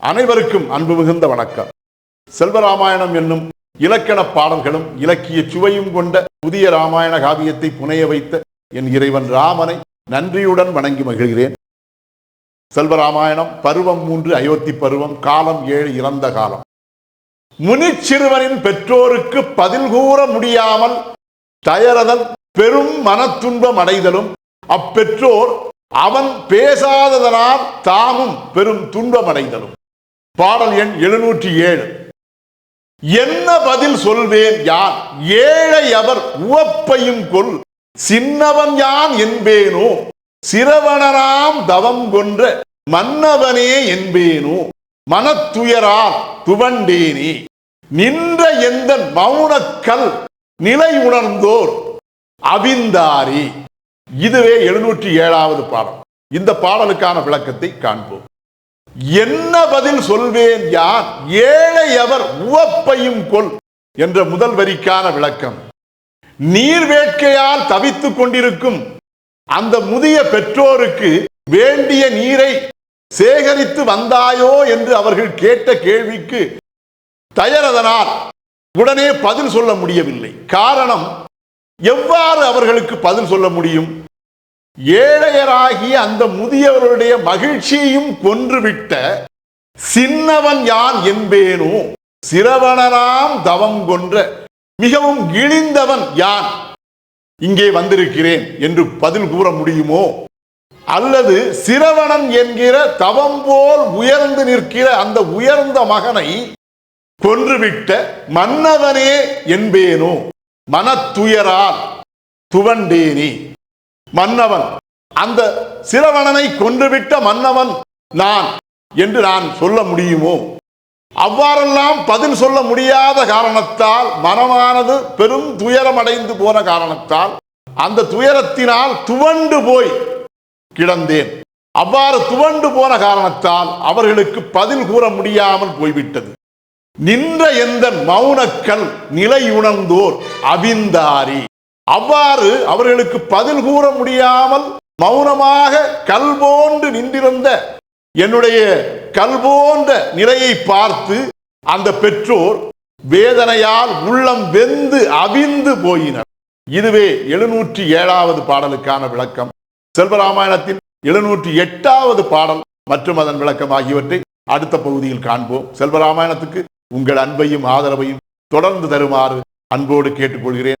அனைவருக்கும் அன்பு மிகுந்த வணக்கம். செல்வராமாயணம் என்னும் இலக்கண பாடல்களும் இலக்கிய சுவையும் கொண்ட புதிய ராமாயண காவியத்தை புனைய வைத்த என் இறைவன் ராமனை நன்றியுடன் வணங்கி மகிழ்கிறேன். செல்வராமாயணம் பருவம் மூன்று அயோத்தி பருவம் காலம் ஏழு இறந்த காலம். முனிச்சிறுவனின் பெற்றோருக்கு பதில் கூற முடியாமல் தயரதன் பெரும் மனத்துன்பம் அடைதலும் அப்பெற்றோர் அவன் பேசாததனால் தாமும் பெரும் துன்பமடைதலும் பாடல் எண் எழுநூற்றி ஏழு. என்ன பதில் சொல்வேன் யார் ஏழை அவர் உவப்பையும் கொல். சின்னவன் யான் என்பேனோ? சிறவனராம் தவம் கொன்ற மன்னவனே என்பேனோ? மனத்துயரால் துவண்டேனே. நின்ற எந்த மௌனக்கல் நிலை உணர்ந்தோர் அவிந்தாரி. இதுவே எழுநூற்றி ஏழாவது பாடல். இந்த பாடலுக்கான விளக்கத்தை காண்போம். என்ன பதில் சொல்வேன் யார்? ஏழை அவர் உவப்பையும் கொள் என்ற முதல் வரிக்கான விளக்கம். நீர் வேட்கையால் தவித்துக் கொண்டிருக்கும் அந்த முதிய பெற்றோருக்கு வேண்டிய நீரை சேகரித்து வந்தாயோ என்று அவர்கள் கேட்ட கேள்விக்கு தயரதனால் உடனே பதில் சொல்ல முடியவில்லை. காரணம் எவ்வாறு அவர்களுக்கு பதில் சொல்ல முடியும்? ஏழையராகிய அந்த முதியவருடைய மகிழ்ச்சியையும் கொன்றுவிட்ட சின்னவன் யான் என்பேனோ சிறவணராம் தவம் கொன்ற மிகவும் இழிந்தவன் யான்? இங்கே வந்திருக்கிறேன் என்று பதில் கூற முடியுமோ? அல்லது சிறவணன் என்கிற தவம் போல் உயர்ந்து நிற்கிற அந்த உயர்ந்த மகனை கொன்றுவிட்ட மன்னவனே என்பேனோ? மனத்துயரால் துவண்டேனே. மன்னவன். அந்த சிரவணனை கொன்றுவிட்ட மன்னவன் நான் என்று நான் சொல்ல முடியுமோ? அவ்வாறெல்லாம் பதில் சொல்ல முடியாத காரணத்தால் மனமானது பெரும் துயரம் அடைந்து போன காரணத்தால் அந்த துயரத்தினால் துவண்டு போய் கிடந்தேன். அவ்வாறு துவண்டு போன காரணத்தால் அவர்களுக்கு பதில் கூற முடியாமல் போய்விட்டது. நின்ற எந்த மௌனக்கள் நிலை உணர்ந்தோர் அவிந்தாரி. அவ்வாறு அவர்களுக்கு பதில் கூற முடியாமல் மௌனமாக கல்போன்று நின்றிருந்த என்னுடைய கல்போன்ற நிலையை பார்த்து அந்த பெற்றோர் வேதனையால் உள்ளம் வெந்து அவிந்து போயினர். இதுவே எழுநூற்றி ஏழாவது பாடலுக்கான விளக்கம். செல்வராமாயணத்தின் எழுநூற்றி எட்டாவது பாடல் மற்றும் அதன் விளக்கம் ஆகியவற்றை அடுத்த பகுதியில் காண்போம். செல்வராமாயணத்துக்கு உங்கள் அன்பையும் ஆதரவையும் தொடர்ந்து தருமாறு அன்போடு கேட்டுக்கொள்கிறேன்.